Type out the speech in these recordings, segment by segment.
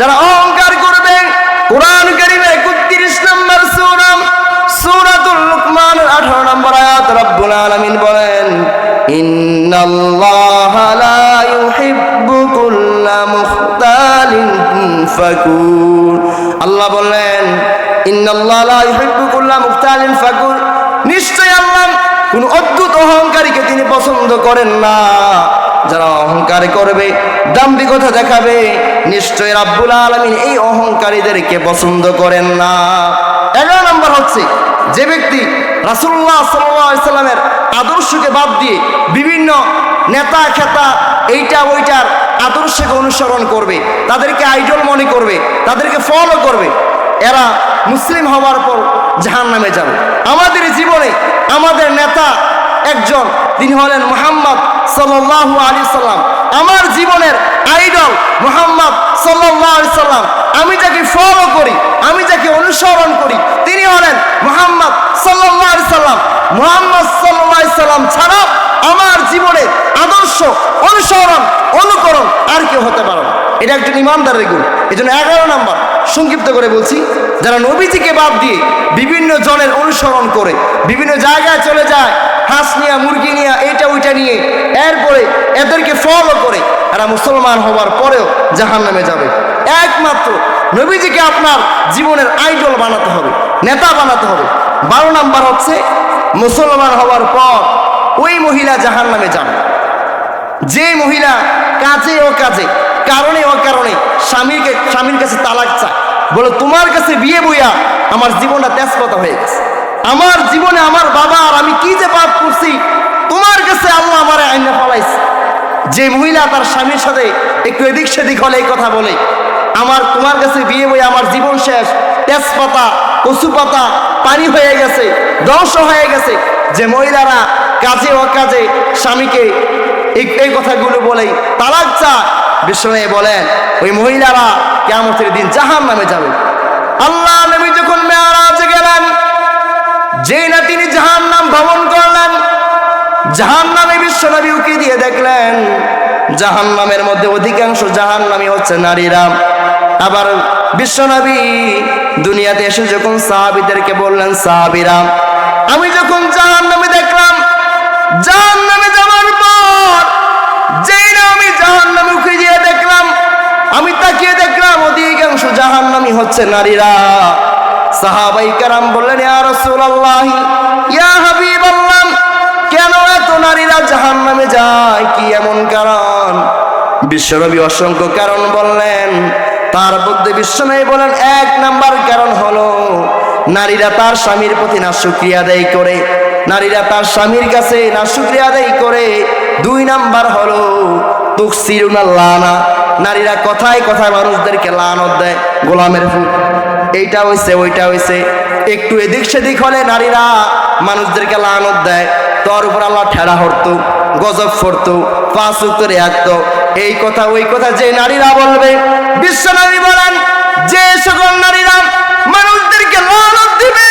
যারা অহংকার করবে, কোরআন কারিমে একত্রিশ নম্বর সুরাম সূরাতুল লুকমান 18 নম্বর আয়াত রব্বুল আলামিন বলেন আল্লাহ নিশ্চয় আল্লাহ কোন অদ্ভুত অহংকারীকে তিনি পছন্দ করেন না। যারা অহংকার করবে, দাম্ভিকতা দেখাবে, নিশ্চয় রাব্বুল আলামিন এই অহংকারীদেরকে পছন্দ করেন না। এগারো নম্বর হচ্ছে, যে ব্যক্তি আলাইহি সাল্লামের আদর্শকে বাদ দিয়ে বিভিন্ন নেতা খেতা এইটা ওইটার আদর্শকে অনুসরণ করবে, তাদেরকে আইডল মনে করবে, তাদেরকে ফলো করবে, এরা মুসলিম হওয়ার পর জাহান নামে যাবে। আমাদের জীবনে আমাদের নেতা একজন, তিনি হলেন মোহাম্মদ সাল্লাল্লাহু আলী সাল্লাম। আমার জীবনের আইডল মোহাম্মদ আলাইহি সাল্লাম। আমি যাকে ফলো করি, আমি যাকে অনুসরণ করি, তিনি হলেন মোহাম্মদ আলাইহি সাল্লাম। মোহাম্মদ আলাইহি সাল্লাম ছাড়া আমার জীবনের আদর্শ, অনুসরণ, অনুকরণ আর কেউ হতে পারে না। এটা একজন ইমানদারের গুণ। এই জন্য এগারো নাম্বার সংক্ষিপ্ত করে বলছি, যারা নবীজিকে বাদ দিয়ে বিভিন্ন জনের অনুসরণ করে, বিভিন্ন জায়গায় চলে যায়, হাঁস নিয়ে, মুরগি নিয়ে, এইটা ওইটা নিয়ে, এরপরে এদেরকে ফলো করে এরা মুসলমান হওয়ার পরেও জাহান নামে যাবে। একমাত্র নবীজিকে আপনার জীবনের আইডল বানাতে হবে, নেতা বানাতে হবে। বারো নাম্বার হচ্ছে, মুসলমান হওয়ার পর ওই মহিলা জাহান নামে যাবে। যে মহিলা কাজে ও কাজে কারণে ও কারণে স্বামীকে, স্বামীর কাছে তালাক চায়। বলে, তোমার কাছে বিয়ে বইয়া আমার জীবনটা তেজপাতা হয়ে গেছে। আমার জীবনে আমার বাবা আর আমি কি যে পাপ করছি, তোমার কাছে আল্লাহ আমার আইনা ফলাইছে। যে মহিলা তার স্বামীর সাথে একটু এদিক সেদিক হলে এই কথা বলে, আমার, তোমার কাছে বিয়ে বই আমার জীবন শেষ, তেজপাতা কচু পাতা পানি হয়ে গেছে, ধ্বংস হয়ে গেছে। যে মহিলারা কাজে ও কাজে স্বামীকে এই কথাগুলো বলেই তালাক চা বিষ্ণু বলেন, ওই মহিলারা কেমতের দিন জাহান নামে যাবে। আল্লাহ নবী যখন মেয়ারাজে গেলেন, যেই না তিনি জাহান নাম ভ্রমণ করলেন জাহান নামে বিশ্বনবী উকি দিয়ে দেখলেন জাহান নামের মধ্যে অধিকাংশ জাহান নামী হচ্ছে নারীরা। আবার বিশ্বনবী দুনিয়াতে এসে যখন সাহাবিদেরকে বললেন, সাহাবিরা, আমি যখন জাহান নামে দেখলাম জাহান অধিকাংশ জাহান নামী হচ্ছে নারীরা। সাহাবাই কারাম বললেন হাবিবাল্লাহ, কেন এত নারীরা জাহান নামে যায়? কি এমন কারণ? বিশ্বনবী অসংখ্য কারণ বললেন। তার মধ্যে বিশ্বনবী বলেন, এক নাম্বার কারণ হলো, নারীরা তার স্বামীর প্রতি না শুক্রিয়া আদায় করে। নারীরা তার স্বামীর কাছে না শুক্রিয়া আদায় করে। দুই নাম্বার হলো তুকসিরুনা লানা নারীরা কথায় কথায় মানুষদেরকে লানত দেয়, গোলামের ফুল। এইটা হয়েছে ওইটা হয়েছে একটু এদিক সেদিক হলে নারীরা মানুষদেরকে লানত দেয়। তোর উপর আল্লাহ ঠেড়া হরতো, গজব ফরতো, পাঁচ উত্তরে আসতো এই কথা, ওই কথা যে নারীরা বলবে বিশ্ব নারী বলেন, যে সকল নারীরা মানুষদেরকে লানত দিবে,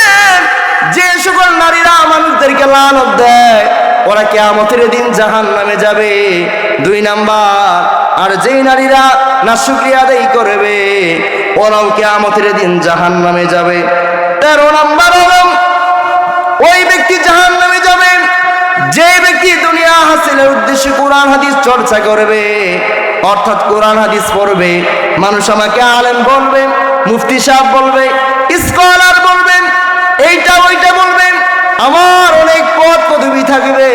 যে সকল নারীরা মানুষদেরকে লানত দেয়, ওরা কেয়ামতের দিন জাহান নামে যাবে। দুই নাম্বার আর যেই নারীরা না শুক্রিয়া আদায় করবে, ওরাও কেয়ামতের দিন জাহান নামে যাবে। তেরো নাম্বার ওই ব্যক্তি জাহান নামে যাবে, যে ব্যক্তি দুনিয়া হাসিলের উদ্দেশ্যে কোরআন হাদিস চর্চা করবে, অর্থাৎ কোরআন হাদিস পড়বে, মানুষ আমাকে আলেম বলবে, মুফতি সাহেব বলবে, স্কলার বলবেন এইটা ওইটা বলবেন আমার অনেক পথ পদবি থাকবে,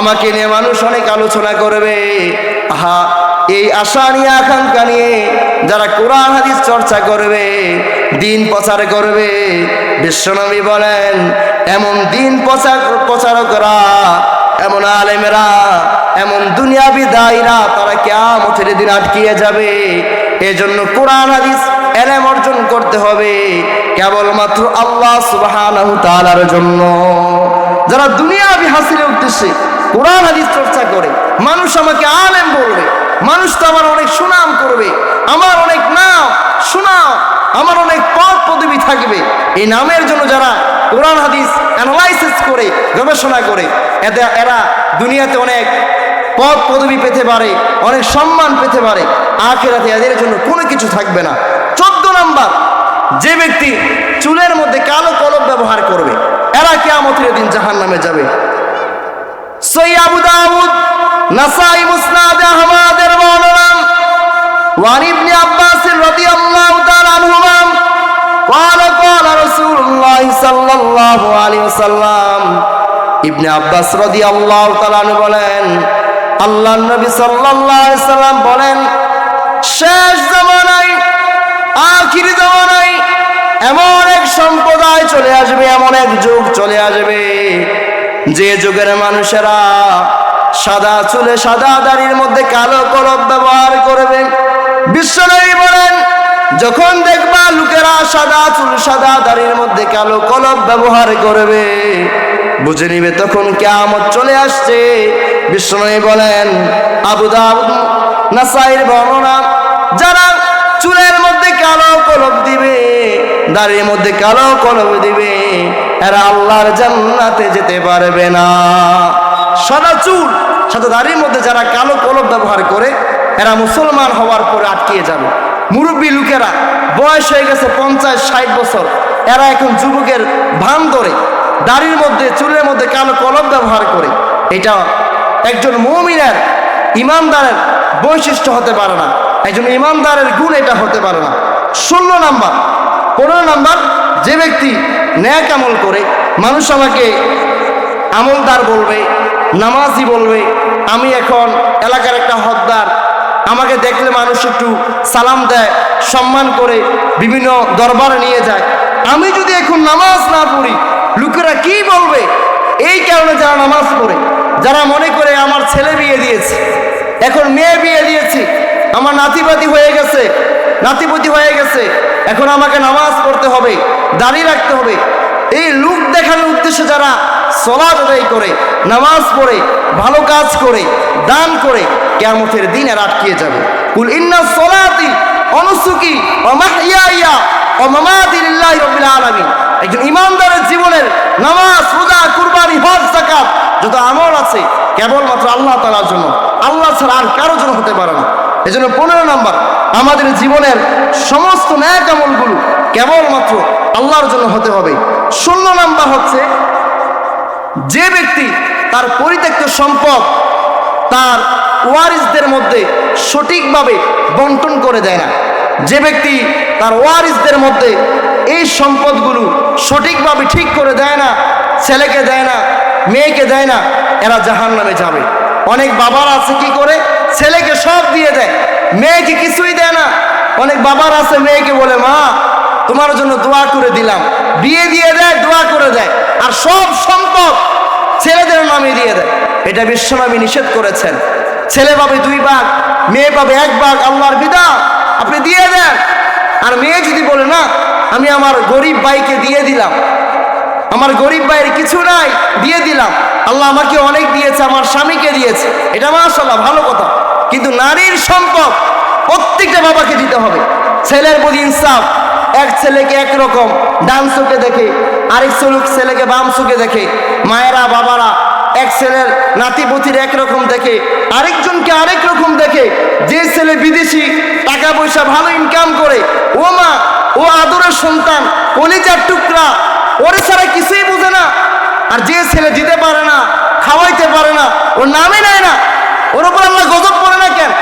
আমাকে নিয়ে মানুষ অনেক আলোচনা করবে। আহা এই আশা নিয়ে, আকাঙ্ক্ষা নিয়ে যারা কোরআন, হাদিস চর্চা করবে, দিন প্রচার করবে, বিশ্বনবী বলেন, এমন দিন প্রচার, প্রচারকরা, এমন আলেমেরা, এমন দুনিয়াবি দায়ীরা, তারা কেমতের দিন আটকিয়ে যাবে। এজন্য কোরআন, হাদিস এলেম অর্জন করতে হবে, কেবলমাত্র আল্লাহ সুবহানাহু তাআলার জন্য। যারা দুনিয়াবি হাসিলের উদ্দেশ্যে কোরআন, হাদিস চর্চা করে, মানুষ আমাকে আলেম বলবে। মানুষ তো আমার অনেক সুনাম করবে, আমার অনেক নাম, সুনাম, আমার অনেক পদ পদবি থাকবে। এই নামের জন্য যারা কোরআন, হাদিস অ্যানালাইসিস করে, গবেষণা করে এদের এরা দুনিয়াতে অনেক পদ পদবি পেতে পারে, অনেক সম্মান পেতে পারে, আখেরাতে এদের জন্য কোনো কিছু থাকবে না। চোদ্দ নাম্বার, যে ব্যক্তি চুলের মধ্যে কালো কলম ব্যবহার করবে, এরা কেয়ামতের দিন জাহান নামে যাবে। সই আবু দাউদ নাসাই মুসনাদ আহমদের বর্ণনা وعن ابن عباس رضي الله تعالى عنهما قال قال رسول الله صلى الله عليه وسلم ইবনে আব্বাস রাদিয়াল্লাহু তাআলা আনহু বলেন আল্লাহর নবী সাল্লাল্লাহু আলাইহি সাল্লাম বলেন শেষ জামানায় আখির জামানায় এমন এক সম্প্রদায় চলে আসবে এমন এক যুগ চলে আসবে যে যুগের মানুষেরা সাদা চুলে সাদা দাড়ির মধ্যে কালো কলব ব্যবহার করবে বিশ্বনবী বলেন, যখন দেখবা লোকেরা সাদা চুল, সাদা দাড়ির মধ্যে কালো কলব ব্যবহার করবে, বুঝে নিবে তখন কেমন চলে আসছে। বিশ্বনবী বলেন, আবু দাউদ, নাসাইর বর্ণনা, যারা চুলের মধ্যে কালো কলব দিবে, দাড়ির মধ্যে কালো কলব দিবে, এরা আল্লাহর জান্নাতে যেতে পারবে না। সাদা চুল, সাদা দাড়ির মধ্যে যারা কালো কলব ব্যবহার করে, এরা মুসলমান হওয়ার পরে আটকিয়ে যাবে। মুরব্বী লোকেরা, বয়স হয়ে গেছে পঞ্চাশ, ষাট বছর। এরা এখন যুবকের ভান ধরে, দাড়ির মধ্যে, চুলের মধ্যে কালো কলম ব্যবহার করে। এটা একজন মৌমিনের ইমানদারের বৈশিষ্ট্য হতে পারে না। একজন ইমানদারের গুণ এটা হতে পারে না। ষোলো নাম্বার, পনেরো নাম্বার, যে ব্যক্তি ন্যাক আমল করে, মানুষ আমাকে আমলদার বলবে নামাজি বলবে, আমি এখন এলাকার একটা হদ্দার আমাকে দেখলে মানুষ একটু সালাম দেয়, সম্মান করে বিভিন্ন দরবারে নিয়ে যায়। আমি যদি এখন নামাজ না পড়ি, লোকেরা কি বলবে? এই কারণে যারা নামাজ পড়ে, যারা মনে করে আমার ছেলে বিয়ে দিয়েছে, এখন মেয়ে বিয়ে দিয়েছি, আমার নাতিপাতি হয়ে গেছে, নাতিপতি হয়ে গেছে, এখন আমাকে নামাজ পড়তে হবে দাড়ি রাখতে হবে। এই লুক দেখানোর উদ্দেশ্যে যারা সলাদ আদায় করে, নামাজ পড়ে, ভালো কাজ করে, দান করে কেমতের দিন আর আটকিয়ে যাবে। কুল ইন্না সলাতি অনুসুকি ও মাহিয়া ও মামাতি লিল্লাহি রাব্বিল আলামিন। একজন ইমানদারের জীবনের নামাজ, রোজা, কুরবানি, হজ, যাকাত যত আমল আছে, কেবলমাত্র আল্লাহ তাআলার জন্য। আল্লাহ ছাড়া আর কারও জন্য হতে পারে না। এজন্য পনেরো নাম্বার, আমাদের জীবনের সমস্ত ন্যায় আমলগুলো কেবলমাত্র আল্লাহর জন্য হতে হবে। ষোলো নাম্বার হচ্ছে যে ব্যক্তি তার পরিত্যক্ত সম্পদ তার ওয়ারিসদের মধ্যে সঠিকভাবে বন্টন করে দেয় না। যে ব্যক্তি তার ওয়ারিসদের মধ্যে এই সম্পদগুলো সঠিকভাবে ঠিক করে দেয় না, ছেলেকে দেয় না, মেয়েকে দেয় না, এরা জাহান নামে যাবে। অনেক বাবার আছে কি করে? ছেলেকে সব দিয়ে দেয়, মেয়েকে কিছুই দেয় না। অনেক বাবার আছে, মেয়েকে বলে, মা তোমার জন্য দোয়া করে দিলাম। বিয়ে দিয়ে দেয়, দোয়া করে দেয়। আর সব সম্পদ ছেলেদের নামে দিয়ে দেয়। এটা বিশ্বনবী নিষেধ করেছেন। ছেলে পাবে দুই ভাগ, মেয়ে পাবে এক ভাগ, আল্লাহর বিদা আপনি দিয়ে দেন। আর মেয়ে যদি বলে, না, আমি আমার গরিব ভাইকে দিয়ে দিলাম। আমার গরিব ভাইয়ের কিছু নাই, দিয়ে দিলাম। আল্লাহ আমাকে অনেক দিয়েছে, আমার স্বামীকে দিয়েছে। এটা মাশাল্লাহ ভালো কথা। কিন্তু নারীর সম্পদ প্রত্যেকটা বাবাকে দিতে হবে। ছেলের প্রতি ইনসাফ এক ছেলেকে একরকম ডান চোখে দেখে, আরেক চলুক ছেলেকে বাম চোখে দেখে, মায়েরা, বাবারা, এক ছেলের নাতিপতির একরকম দেখে, আরেকজনকে আরেক রকম দেখে, যে ছেলে বিদেশি টাকা পয়সা ভালো ইনকাম করে, ও মা, ও আদরের সন্তান, কলিজার টুকরা, ওরে ছাড়া কিছুই বোঝে না। আর যে ছেলে দিতে পারে না, খাওয়াইতে পারে না, ওর নামই নেয় না, ওর উপর আল্লাহ গজব পড়ে না কেন?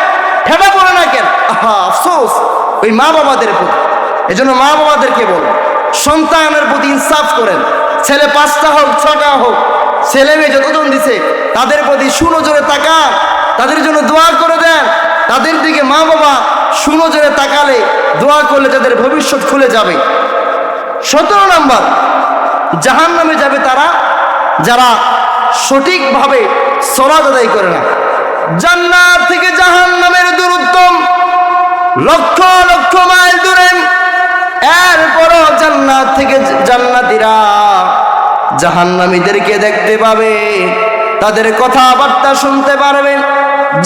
ঠেটা পড়ে না কেন? আহা, আফসোস, ওই মা বাবাদের প্রতি। এজন্য মা বাবাদেরকে বলো সন্তানের প্রতি ইনসাফ করেন। ছেলে পাঁচটা হোক, ছটা হোক, ছেলে মেয়ে যতজন দিছে, তাদের প্রতি সুনজরে তাকান, তাদের জন্য দোয়া করে দেন। তাদের দিকে মা বাবা সুনজরে তাকালে দোয়া করলে তাদের ভবিষ্যৎ খুলে যাবে। সতেরো নম্বর জাহান নামে যাবে তারা যারা সঠিকভাবে সলাদ আদায় করে না। জান্নাত থেকে জাহান নামের দূরত্ব। লক্ষ লক্ষ মাইল দূরে এরপরও জান্নাত থেকে জান্নাতিরা জাহান্নামীদেরকে দেখতে পাবে, তাদের কথাবার্তা শুনতে পারবে।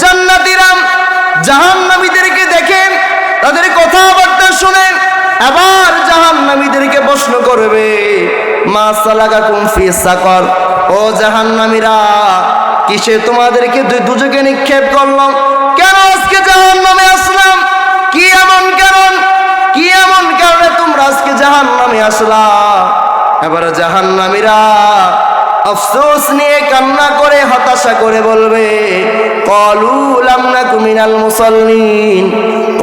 জান্নাতিরা জাহান্নামীদেরকে দেখে, তাদের কথাবার্তা শুনে আবার জাহান্নামীদেরকে প্রশ্ন করবে, মা সালাকা ও জাহান্নামীরা, কিসে তোমাদেরকে দুজকে নিক্ষেপ করলাম? কেন আজকে জাহান নামে আসলাম? কি এমন কারণ কি এমন কারণে আজকে জাহান নামে আসলা। এবার জাহান নামীরা আফসোস নিয়ে কান্না করে, হতাশা করে বলবে কুমিনাল মুসল্লিন,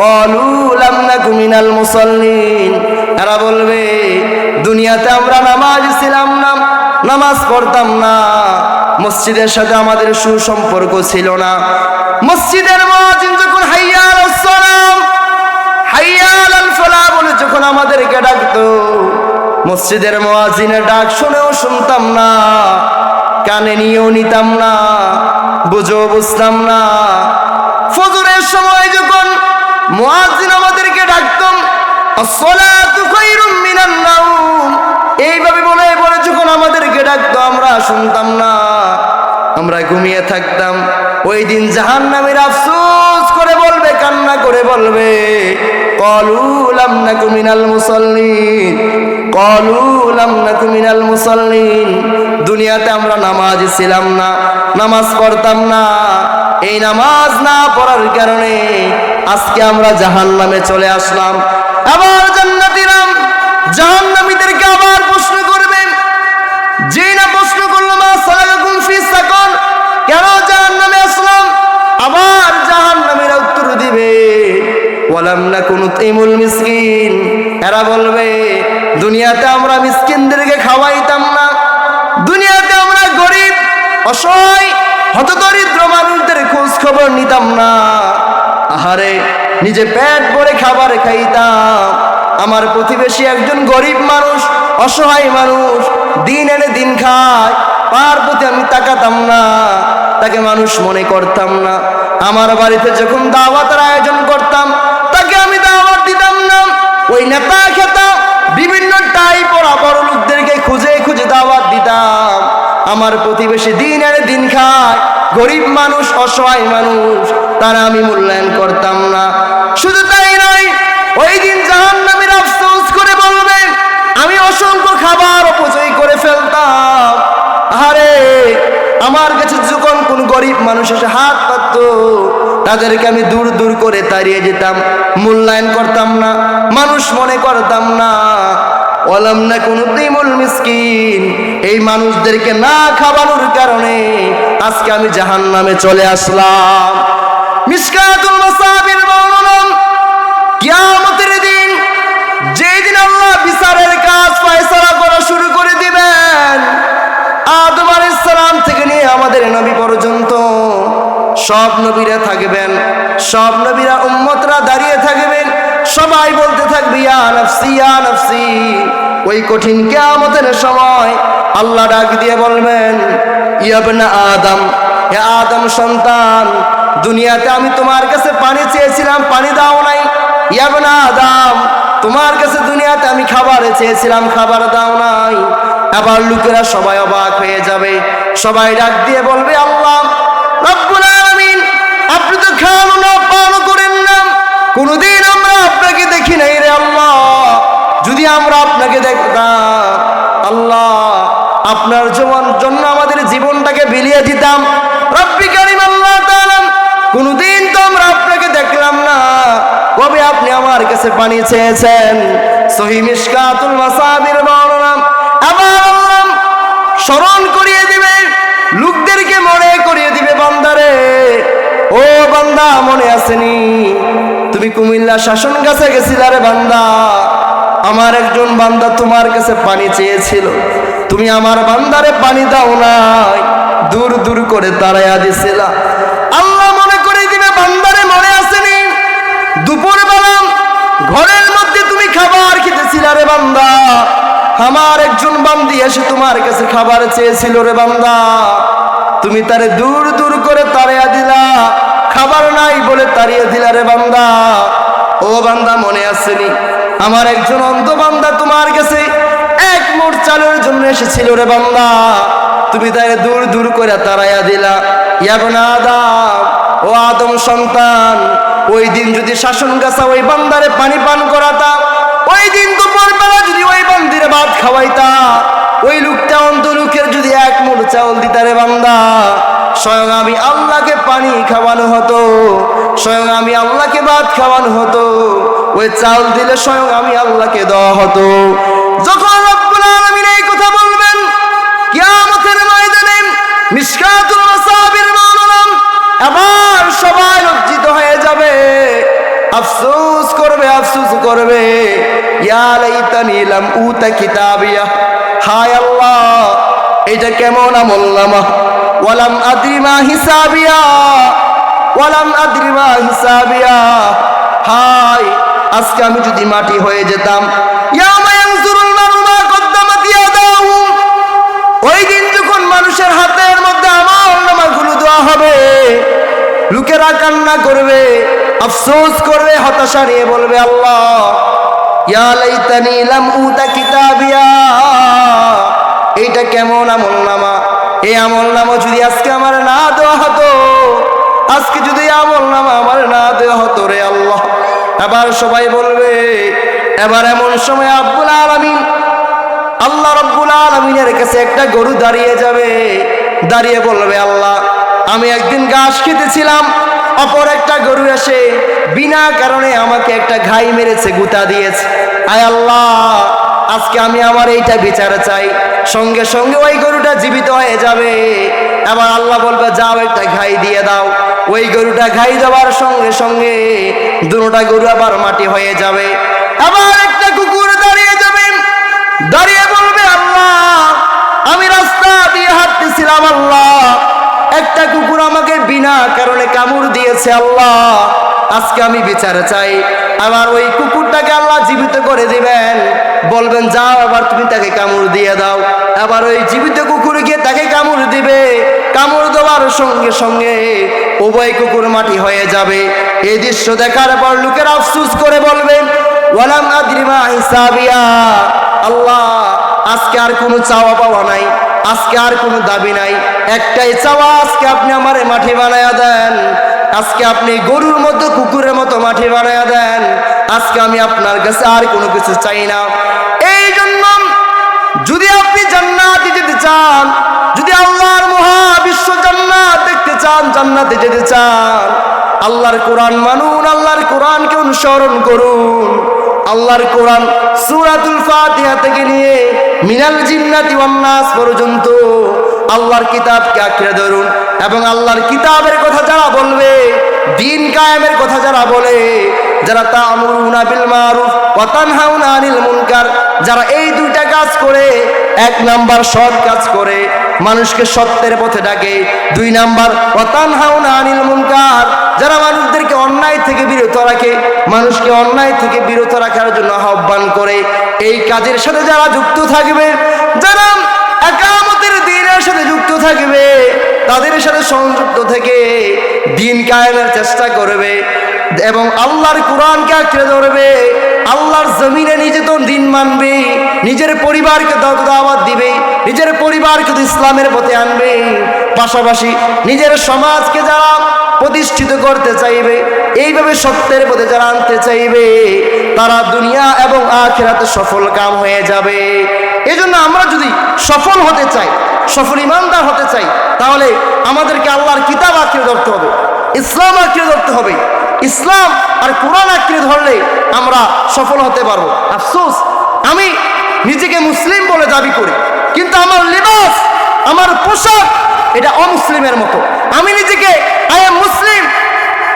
কলু কুমিনাল মুসল্লিন। এরা বলবে, দুনিয়াতে আমরা নামাজ ছিলাম না, নামাজ পড়তাম না। মসজিদের সাথে আমাদের সুসম্পর্ক ছিল না। মসজিদের যখন যখন আমাদেরকে ডাকতো। মসজিদের মুয়াজ্জিনের ডাক শুনেও শুনতাম না। কানে নিয়েও নিতাম না। বুঝেও বুঝতাম না। ফজরের সময় যখন মুয়াজ্জিন আমাদেরকে ডাকতাম এইভাবে বলে বলে যখন আমাদেরকে ডাকতো, আমরা শুনতাম না। আমরা ঘুমিয়ে থাকতাম। ওই দিন জাহান নামের আফসোস করে বলবে, কান্না করে বলবে। কলুলাম না কুমিনাল মুসল্লিন কলুলাম না কুমিনাল মুসল্লিন। দুনিয়াতে আমরা নামাজ ছিলাম না, নামাজ পড়তাম না। এই নামাজ না পড়ার কারণে আজকে আমরা জাহান নামে চলে আসলাম। আবার জান্নাতিরাম জাহান আবার না কোন তিমুল মিসকিন। এরা বলবে, দুনিয়াতে আমরা মিসকিনদেরকে খাওয়াইতাম না। দুনিয়াতে আমরা গরিব, অসহায়, হতদরিদ্র মানুষদের খোঁজ খবর নিতাম না। আহারে, নিজে পেট ভরে খাবার খাইতাম। আমার প্রতিবেশী একজন গরিব মানুষ, অসহায় মানুষ, দিন এনে দিন খায়। তার প্রতি আমি তাকাতাম না, তাকে মানুষ মনে করতাম না। আমার বাড়িতে যখন দাওয়াতের আয়োজন করতাম নেতা খেতা বিভিন্ন টাই পড়া বড় লোকদেরকে খুঁজে খুঁজে দাওয়াত দিতাম। আমার প্রতিবেশী দিন এনে দিন খায়। গরিব মানুষ, অসহায় মানুষ, তারা আমি মূল্যায়ন করতাম না। শুধু তাই নয়, ওই দিন জাহান নামের আফসোস করে বলবে, আমি অসংখ্য খাবার অপচয় করে ফেলতাম। আরে আমার কাছে যখন কোন গরিব মানুষ এসে হাত পাতত তাদেরকে আমি দূর দূর করে তাড়িয়ে যেতাম মূল্যায়ন করতাম না, মানুষ মনে করতাম না। ওলাম না কোনো তিমুল মিসকিন, এই মানুষদেরকে না খাওয়ানোর কারণে আজকে আমি জাহান নামে চলে আসলাম। মিসকাতুল মাসাবির বর্ণনা কিয়ামতের সব নবীরা থাকবেন, সব নবীরা উম্মতরা দাঁড়িয়ে থাকবেন, সবাই বলতে থাকবে ওই কঠিন কিয়ামতের সময় আল্লাহ ডাক দিয়ে বলবেন ইয়াবনা আদম, হে আদম সন্তান, দুনিয়াতে আমি তোমার কাছে পানি চেয়েছিলাম, পানি দাও নাই। ইয়াবনা আদম, তোমার কাছে দুনিয়াতে আমি খাবার চেয়েছিলাম, খাবার দাও নাই। আবার লোকেরা সবাই অবাক হয়ে যাবে, সবাই ডাক দিয়ে বলবে, আল্লাহ রব্বুল কোনদিন আমরা আপনাকে দেখি নাই রে আল্লাহ। যদি আমরা আপনাকে দেখতাম, আল্লাহ, আপনার জীবন জন্য আমাদের জীবনটাকে বিলিয়ে দিতাম। তাআলা কোনদিন তো আমরা আপনাকে দেখলাম না। কবে আপনি আমার কাছে পানি চেয়েছেন? আবার স্মরণ করিয়ে দিবে, লোকদেরকে মনে করিয়ে দিবে বান্দারে। ও বান্দা, মনে আসেনি তুমি কুমিল্লা শাসন কাছে গেছিলে রে বান্দা। আমার একজন বান্দা তোমার কাছে পানি চেয়েছিল। তুমি আমার বান্দারে পানি দাও নাই। দূর দূর করে তারাইয়া দিছিলা। আল্লাহ মনে করে দিবে, বান্দারে মনে আসেনি দুপুর বেলা ঘরের মধ্যে তুমি খাবার খেতেছিলা রে বান্দা। আমার একজন বান্দি এসে তোমার কাছে খাবার চেয়েছিল রে বান্দা। তুমি তারে দূর দূর করে তাড়িয়ে দিলা। খাবার নাই বলে তাড়িয়ে দিলা রে বান্দা। ও বান্দা, মনে আসেনি আমার একজন অন্ধ বান্দা তোমার কাছে এক মোট চালের জন্য এসেছিল রে বান্দা। তুমি তাই দূর দূর করে তাড়াইয়া দিলা। ইয়াবনা আদম, ও আদম সন্তান, ওই দিন যদি শাসন গাছা ওই বান্দারে পানি পান করাতা, ওই দিন তো পরবেলা যদি ওই বান্দিরে ভাত খাওয়াইতা, ওই লোকটা অন্ধ লোকের যদি এক মুঠ চাউল দিতারে বান্দা। স্বয়ং আমি আল্লাহকে পানি খাওয়ানো হতো, স্বয়ং আমি আল্লাহকে ভাত খাওয়ানো হতো, ওই চাল দিলে স্বয়ং আমি আল্লাহকে দেওয়া হতো। যখন আলামিন এই কথা বলবেন, কিয়ামতের ময়দানে মিশকাতুল মাসাবির মাওলানা আবার সবাই লজ্জিত হয়ে যাবে, আফসোস করবে আফসোস করবে। ইয়া লাইতানি লাম উতা কিতাবিয়া, হায় আল্লাহ, এটা কেমন আমল ওয়ালাম আদ্রি মা হিসাবিয়া, ওয়ালাম আদ্রি মা হিসাবিয়া। হায়, আজকে আমি যদি মাটি হয়ে যেতাম। ওই দিন যখন মানুষের হাতের মধ্যে আমল নামাগুলো দেওয়া হবে, লোকেরা কান্না করবে, আফসোস করবে, হতাশা নিয়ে বলবে, আল্লাহ এইটা কেমন আমল নামা? এই আমল নামা যদি আজকে আমার না দেওয়া হতো, আজকে যদি আমল নামা আমার না দেওয়া হতো রে আল্লাহ। এবার সবাই বলবে, এবার এমন সময় আব্বুল আলামিন, আল্লাহ রব্বুল আলমিনের কাছে একটা গরু দাঁড়িয়ে যাবে। দাঁড়িয়ে বলবে, আল্লাহ, আমি একদিন ঘাস খেতেছিলাম, অপর একটা গরু এসে বিনা কারণে আমাকে একটা ঘাই মেরেছে, গুতা দিয়েছে। আয় আল্লাহ, আজকে আমি আমার এইটা বিচার চাই। সঙ্গে সঙ্গে ওই গরুটা জীবিত হয়ে যাবে। এবার আল্লাহ বলবে, যাও, একটা ঘাই দিয়ে দাও। ওই গরুটা ঘাই দেওয়ার সঙ্গে সঙ্গে দুটা গরু আবার মাটি হয়ে যাবে। আবার একটা কুকুর দাঁড়িয়ে যাবে। দাঁড়িয়ে বলবে, আল্লাহ, আমি রাস্তা দিয়ে হাঁটতেছিলাম, আল্লাহ। একটা কুকুর আমাকে বিনা কারণে কামড় দিয়েছে, আল্লাহ। আজকে আমি বিচার চাই। আবার ওই কুকুরটাকে আল্লাহ জীবিত করে দিবেন। বলবেন, যাও আবার তুমি তাকে কামড় দিয়ে দাও। আবার ওই জীবিত কুকুর গিয়ে তাকে কামড় দিবে। কামড় দেওয়ার সঙ্গে সঙ্গে উভয় কুকুর মাটি হয়ে যাবে। এই দৃশ্য দেখার পর লোকের আফসুস করে বলবেন, ওয়ালাম আদ্রিমা হিসাবিয়া। আল্লাহ, আজকে আর কোনো চাওয়া পাওয়া নাই, আজকে আর কোনো দাবি নাই। একটাই চাওয়া, আজকে আপনি আমারে মাটি বানায়া দেন। আজকে আপনি গরুর মতো, কুকুরের মতো মাঠে বানায়া দেন। আজকে আমি আপনার কাছে আর কোনো কিছু চাই না। এই জন্য যদি আপনি জান্নাতে যেতে চান, যদি আল্লাহর মহা বিশ্ব জান্নাত দেখতে চান, জান্নাতে যেতে চান, আল্লাহর কোরআন মানুন, আল্লাহর কোরআনকে অনুসরণ করুন। আল্লাহর কোরআন সূরাতুল ফাতিহা থেকে নিয়ে মিনাল জিন্নাতি ওয়ান নাস পর্যন্ত আল্লাহর কিতাবকে আঁকড়ে ধরুন এবং আল্লাহর কিতাবের কথা যারা বলবে, দিন কায়েমের কথা যারা বলে, যারা তা'মুরুনা বিল মারুফ ওয়া তানহাউনা আনিল মুনকার, যারা এই দুইটা কাজ করে, এক নাম্বার সৎ কাজ করে, মানুষকে সত্যের পথে ডাকে, দুই নাম্বার ওয়া তানহাউনা আনিল মুনকার, যারা মানুষদেরকে অন্যায় থেকে বিরত রাখে, মানুষকে অন্যায় থেকে বিরত রাখার জন্য আহ্বান করে, এই কাজের সাথে যারা যুক্ত থাকবে, যারা একামতের দিনের সাথে যুক্ত থাকবে, তাদের সাথে সংযুক্ত থেকে দিন কায়েমের চেষ্টা করবে এবং আল্লাহর কোরআনকে আঁকড়ে ধরবে, আল্লাহর জমিনে নিজে তো দিন মানবে, নিজের পরিবারকে দাওয়াত দিবে, নিজের পরিবারকে ইসলামের পথে আনবে, পাশাপাশি নিজের সমাজকে যারা প্রতিষ্ঠিত করতে চাইবে, এইভাবে সত্যের পথে যারা আনতে চাইবে, তারা দুনিয়া এবং আখেরাতে সফল কাম হয়ে যাবে। এই জন্য আমরা যদি সফল হতে চাই সফল ইমানদার হতে চাই, তাহলে আমাদেরকে আল্লাহর কিতাব আঁকড়ে ধরতে হবে, ইসলাম আঁকড়ে ধরতে হবে। ইসলাম আর কোরআন আঁকড়ে ধরলে আমরা সফল হতে পারব। আফসোস, আমি নিজেকে মুসলিম বলে দাবি করি, কিন্তু আমার লিবাস, আমার পোশাক, এটা অমুসলিমের মতো। আমি নিজেকে আই এম মুসলিম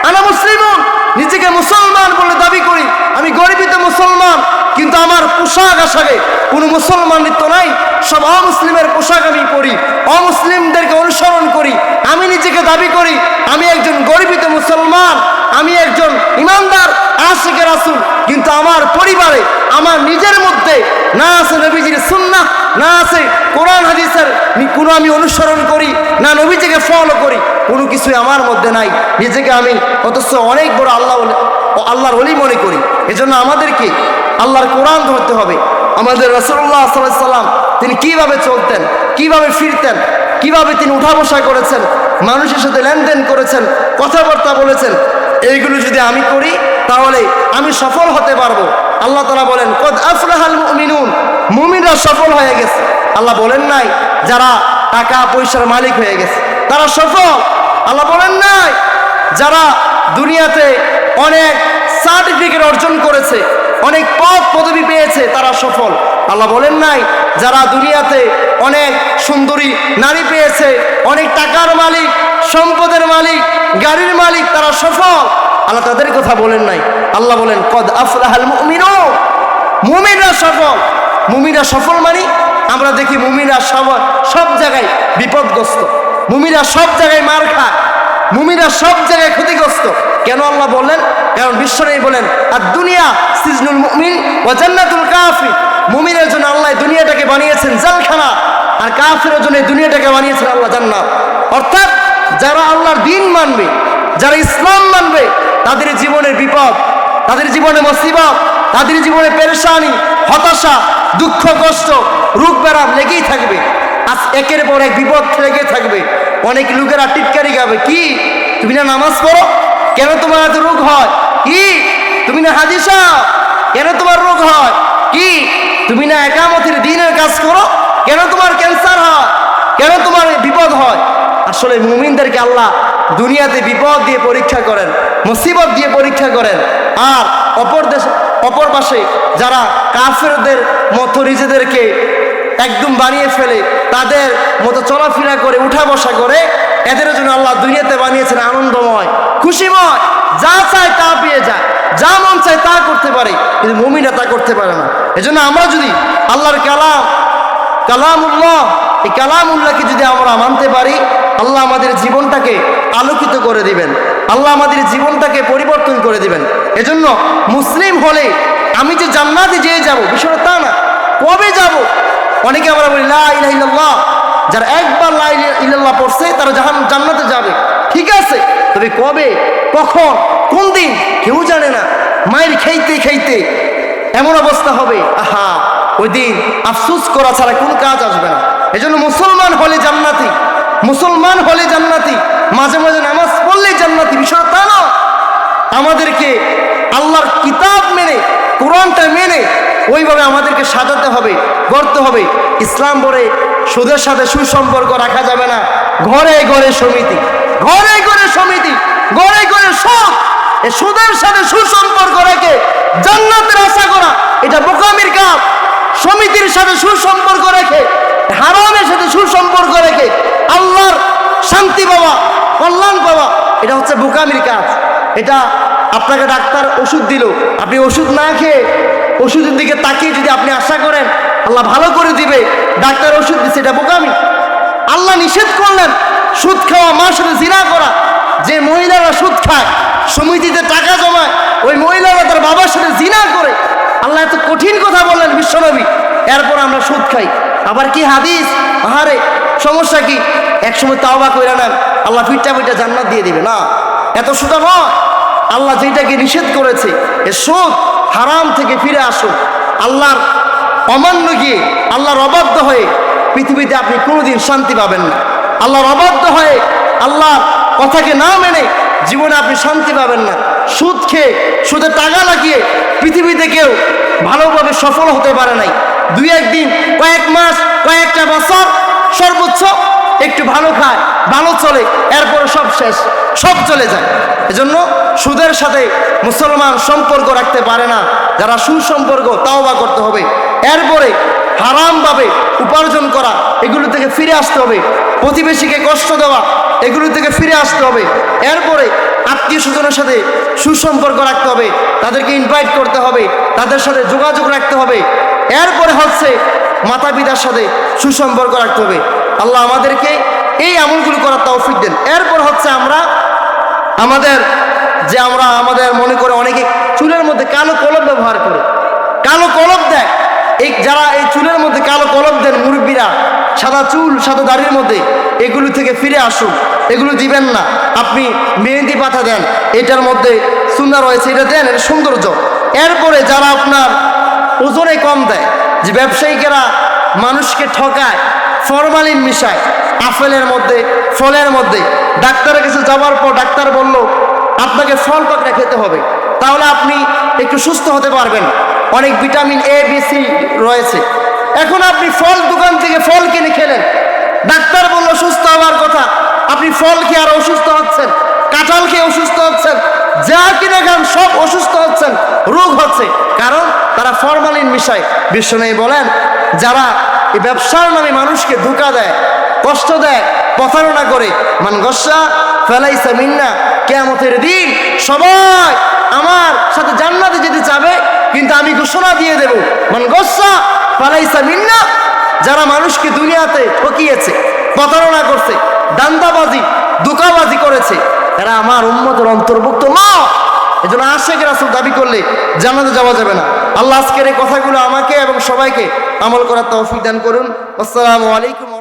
আনা মুসলিমুন নিজেকে মুসলমান বলে দাবি করি। আমি গরিবিত মুসলমান, কিন্তু আমার পোশাক আশাকে কোনো মুসলমান নৃত্য নাই। সব অমুসলিমের পোশাক আমি পরি, অমুসলিমদেরকে অনুসরণ করি। আমি নিজেকে দাবি করি, আমি একজন গরিবিত মুসলমান, আমি একজন ইমানদার, আশিকের আসুন কিন্তু আমার পরিবারে, আমার নিজের মধ্যে না আছে নবীজির সুন্না না আছে কোরআন হাদিসের কোনো আমি অনুসরণ করি, না নবীজিকে ফলো করি, কোনো কিছুই আমার মধ্যে নাই। নিজেকে আমি অথচ অনেক বড় আল্লাহ আল্লাহর অলি মনে করি। এজন্য আমাদেরকে আল্লাহর কোরআন ধরতে হবে। আমাদের রসুল্লাহ সাল্লাম, তিনি কীভাবে চলতেন, কীভাবে ফিরতেন, কীভাবে তিনি উঠা বসা করেছেন, মানুষের সাথে লেনদেন করেছেন, কথাবার্তা বলেছেন, এইগুলো যদি আমি করি তাহলে আমি সফল হতে পারব। আল্লাহ তালা বলেন, কদ আফলাহাল মুমিনুন। মুমিনরা সফল হয়ে গেছে। আল্লাহ বলেন নাই, যারা টাকা পয়সার মালিক হয়ে গেছে, তারা সফল। আল্লাহ বলেন নাই, যারা দুনিয়াতে অনেক সার্টিফিকেট অর্জন করেছে অনেক পদ পদবি পেয়েছে, তারা সফল। আল্লাহ বলেন নাই, যারা দুনিয়াতে অনেক সুন্দরী নারী পেয়েছে, অনেক টাকার মালিক, সম্পদের মালিক, গাড়ির মালিক, তারা সফল। আল্লাহ তাদের কথা বলেন নাই। আল্লাহ বলেন, কদ আফলাহাল মুমিনুন। মুমিনরা সফল। মুমিনরা সফল মানে আমরা দেখি মুমিনরা সব সব জায়গায় বিপদগ্রস্ত। মুমিরা সব জায়গায় মার খায়। মুমিরা সব জায়গায় ক্ষতিগ্রস্ত। কেন আল্লাহ বললেন? কারণ বিশ্বনবী বলেন আর দুনিয়া সিজনুল মুমিন ও জান্নাতুল কাফি মুমিনের জন্য আল্লাহ দুনিয়াটাকে বানিয়েছেন জেলখানা, আর কাফের জন্য দুনিয়াটাকে বানিয়েছেন আল্লাহ জান্নাত। অর্থাৎ যারা আল্লাহর দিন মানবে, যারা ইসলাম মানবে, তাদের জীবনের বিপদ, তাদের জীবনে মুসিবত, তাদের জীবনে পেরেশানি, হতাশা, দুঃখ, কষ্ট রূপ ব্যারাম লেগেই থাকবে। আজ একের পর এক বিপদ লেগে থাকবে। অনেক লোকেরা টিটকারি গাবে কি? তুমি না নামাজ পড়ো? কেন তোমার এত রোগ হয়? কি? তুমি না হাদিসা কেন তোমার রোগ হয়? কি? তুমি না একামতের দিনের কাজ করো? কেন তোমার ক্যান্সার হয়? কেন তোমার বিপদ হয়? আসলে মুমিনদেরকে আল্লাহ দুনিয়াতে বিপদ দিয়ে পরীক্ষা করেন, মুসিবত দিয়ে পরীক্ষা করেন। আর অপর দেশ, অপর পাশে যারা কাফেরদের মতো নিজেদেরকে একদম বানিয়ে ফেলে, তাদের মতো চলাফেরা করে উঠা বসা করে এদের জন্য আল্লাহ দুনিয়াতে বানিয়েছেন আনন্দময়, খুশিময়, যা চায় তা পেয়ে যায়, যা মন চায় তা করতে পারে, কিন্তু মুমিনা তা করতে পারে না। এজন্য আমরা যদি আল্লাহর কালাম, কালামুল্লাহ, এই কালামুল্লাহকে যদি আমরা মানতে পারি, আল্লাহ আমাদের জীবনটাকে আলোকিত করে দিবেন, আল্লাহ আমাদের জীবনটাকে পরিবর্তন করে দিবেন। এজন্য মুসলিম হলে আমি যে জান্নাতে যেয়ে যাব বিষয়টা তা না, কবে যাব? অনেকে আমরা বলি, লা ইলাহা ইল্লাল্লাহ। যারা একবার লা ইলাহা ইল্লাল্লাহ পড়ছে, তারা জাহান জান্নাতে যাবে। ঠিক আছে? তবে কবে? কখন? কোন দিন? কেউ জানে না। মায়ের খেইতে খেইতে এমন অবস্থা হবে। আহা, ওই দিন আফসুস করা ছাড়া কোনো কাজ আসবে না। এজন্য মুসলমান হলে জান্নাতি। মুসলমান হলে জান্নাতি। মাঝে মাঝে নামাজ পড়লেই জান্নাতি। বিষয় তা না আমাদেরকে আল্লাহর কিতাব মেনে, কোরআনটা মেনে ওইভাবে আমাদেরকে সাজাতে হবে, গড়তে হবে। ইসলাম বলে সুদের সাথে সুসম্পর্ক রাখা যাবে না। ঘরে ঘরে সমিতি, ঘরে ঘরে সমিতি, ঘরে ঘরে সব। সুদের সাথে সুসম্পর্ক রেখে জান্নাতের আশা করা, এটা বোকামির কাজ। সমিতির সাথে সুসম্পর্ক রেখে, হারামের সাথে সুসম্পর্ক রেখে আল্লাহর শান্তি পাওয়া, কল্যাণ পাওয়া, এটা হচ্ছে বোকামির কাজ। এটা আপনাকে ডাক্তার ওষুধ দিল, আপনি ওষুধ না খেয়ে ওষুধের দিকে তাকিয়ে যদি আপনি আশা করেন, আল্লাহ ভালো করে দিবে, ডাক্তার ওষুধ দিচ্ছে এটা বোকামি। আল্লাহ নিষেধ করলেন, সুদ খাওয়া, মার সাথে জিনা করা। যে মহিলারা সুদ খায়, সমিতিতে টাকা জমায়, ওই মহিলারা তার বাবার সাথে জিনা করে। আল্লাহ এত কঠিন কথা বললেন বিশ্বনবী। এরপর আমরা সুদ খাই। আবার কি হাদিস? আহারে, সমস্যা কি? একসময় তাওবা কইরা নেন, আল্লাহ ফিটটা ফিটটা জান্নাত দিয়ে দিবে। না, এত সুতা নয় আল্লাহ যেটাকে নিষেধ করেছে এ সুদ হারাম থেকে ফিরে আসুন আল্লাহর অমান্য গিয়ে আল্লাহর অবাধ্য হয়ে পৃথিবীতে আপনি কোনোদিন শান্তি পাবেন না। আল্লাহর অবাধ্য হয়ে আল্লাহ কথাকে না মেনে জীবনে আপনি শান্তি পাবেন না। সুদ খেয়ে সুদে টাকা লাগিয়ে পৃথিবীতে কেউ ভালোভাবে সফল হতে পারে নাই। দুই একদিন, কয়েক মাস, কয়েকটা বছর সর্বোচ্চ একটু ভালো খায়, ভালো চলে, এরপরে সব শেষ, সব চলে যায়। এজন্য সুদের সাথে মুসলমান সম্পর্ক রাখতে পারে না, যারা সুসম্পর্ক তাও বা করতে হবে। এরপরে হারামভাবে উপার্জন করা, এগুলো থেকে ফিরে আসতে হবে। প্রতিবেশীকে কষ্ট দেওয়া, এগুলো থেকে ফিরে আসতে হবে। এরপরে আত্মীয় স্বজনের সাথে সুসম্পর্ক রাখতে হবে, তাদেরকে ইনভাইট করতে হবে, তাদের সাথে যোগাযোগ রাখতে হবে। এরপরে হচ্ছে মাতা পিতার সাথে সুসম্পর্ক রাখতে হবে। আল্লাহ আমাদেরকে এই আমলগুলো করার তৌফিক দেন। এরপর হচ্ছে আমরা আমাদের যে আমরা আমাদের মনে করে অনেকে চুলের মধ্যে কালো কলম ব্যবহার করে। কালো কলম দেয়। এই যারা এই চুলের মধ্যে কালো কলম দেন মুরব্বীরা, সাদা চুল, সাদা দাড়ির মধ্যে, এগুলো থেকে ফিরে আসুন। এগুলো দিবেন না। আপনি মেহেন্দি পাতা দেন, এটার মধ্যে সুন্দর রয়েছে, এটা দেন, এটা সৌন্দর্য। এরপরে যারা আপনার ওজনে কম দেয়, যে ব্যবসায়িকেরা মানুষকে ঠকায় ফরমালিন মিশায়, আপেলের মধ্যে, ফলের মধ্যে। ডাক্তারের কাছে যাওয়ার পর ডাক্তার বলল, আপনাকে ফল পাকড়া খেতে হবে। তাহলে আপনি একটু সুস্থ হতে পারবেন। অনেক ভিটামিন এ বি সি রয়েছে। এখন আপনি ফল দোকান থেকে ফল কিনে খেলেন। ডাক্তার বলল, সুস্থ হওয়ার কথা। আপনি ফল খেয়ে আর অসুস্থ হচ্ছেন, কাঁঠাল খেয়ে অসুস্থ হচ্ছেন, যা কিনে খান সব অসুস্থ হচ্ছেন, রোগ হচ্ছে। কারণ তারা ফরমালিন মিশায়। বিশ্ব নেই বলেন, যারা এই ব্যবসার নামে মানুষকে ধোকা দেয়, কষ্ট দেয়, প্রতারণা করে। মান গসা, ফেলাইসা মিন্না, কেয়ামতের দিন সবাই আমার সাথে জান্নাতে যেতে চাবে, কিন্তু আমি ঘোষণা দিয়ে দেব, মান গসা, ফেলাইসা মিন্না, যারা মানুষকে দুনিয়াতে ঠকিয়েছে, প্রতারণা করছে, দান্দাবাজি দুকাবাজি করেছে, তারা আমার উন্মতের অন্তর্ভুক্ত এজন্য আশেক রাসুল দাবি করলে জানাতে যাওয়া যাবে না। আল্লাহ আজকের এই কথাগুলো আমাকে এবং সবাইকে আমল করার তৌফিক দান করুন। আসসালামু আলাইকুম